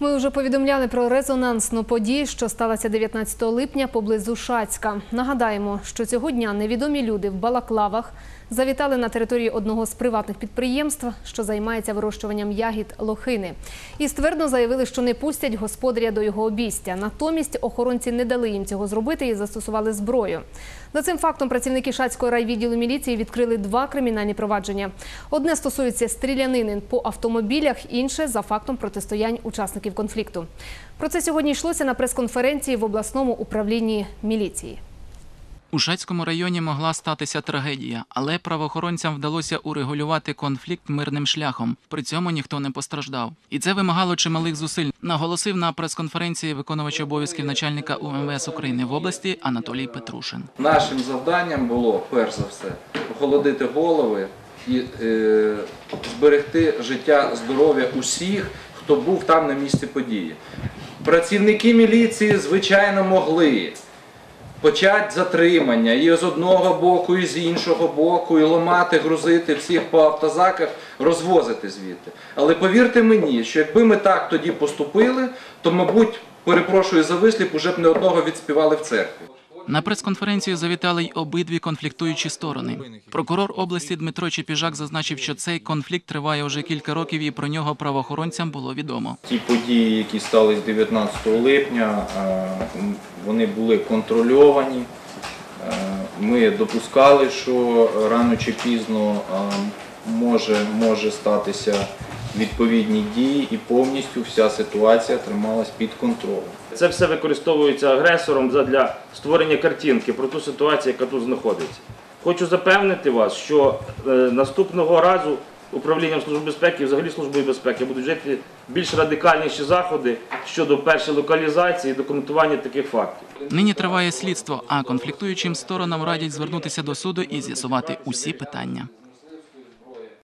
Ми вже повідомляли про резонансну подію, що сталася 19 липня поблизу Шацька. Нагадаємо, що цього дня невідомі люди в балаклавах завітали на території одного з приватних підприємств, що займається вирощуванням ягід лохини. І ствердно заявили, що не пустять господаря до його обійстя. Натомість охоронці не дали їм цього зробити і застосували зброю. За цим фактом працівники Шацького райвідділу міліції відкрили два кримінальні провадження. Одне стосується стрілянини по автомобілях, інше за фактом протистоянь учасників конфлікту. Про це сьогодні йшлося на прес-конференції в обласному управлінні міліції. У Шацькому районі могла статися трагедія, але правоохоронцям вдалося урегулювати конфлікт мирним шляхом. При цьому ніхто не постраждав. І це вимагало чималих зусиль. Наголосив на прес-конференції виконувач обов'язків начальника УМВС України в області Анатолій Петрушин. Нашим завданням було, перш за все, охолодити голови і е, зберегти життя, здоров'я усіх, хто був там на місці події. Працівники міліції, звичайно, могли почати затримання і з одного боку, і з іншого боку, і ламати, грузити всіх по автозаках, розвозити звідти. Але повірте мені, що якби ми так тоді поступили, то, мабуть, перепрошую за вислів, уже б не одного відспівали в церкві. На прес-конференцію завітали й обидві конфліктуючі сторони. Прокурор області Дмитро Чепіжак зазначив, що цей конфлікт триває уже кілька років, і про нього правоохоронцям було відомо. Ті події, які стались 19 липня, е, вони були контрольовані. Е, Ми допускали, що рано чи пізно е, може, може статися відповідні дії, і повністю вся ситуація трималась під контролем. Це все використовується агресором для створення картинки про ту ситуацію, яка тут знаходиться. Хочу запевнити вас, що е, наступного разу управлінням Служби безпеки і взагалі Службою безпеки будуть вжити більш радикальніші заходи щодо першої локалізації і документування таких фактів. Нині триває слідство, а конфліктуючим сторонам радять звернутися до суду і з'ясувати усі питання.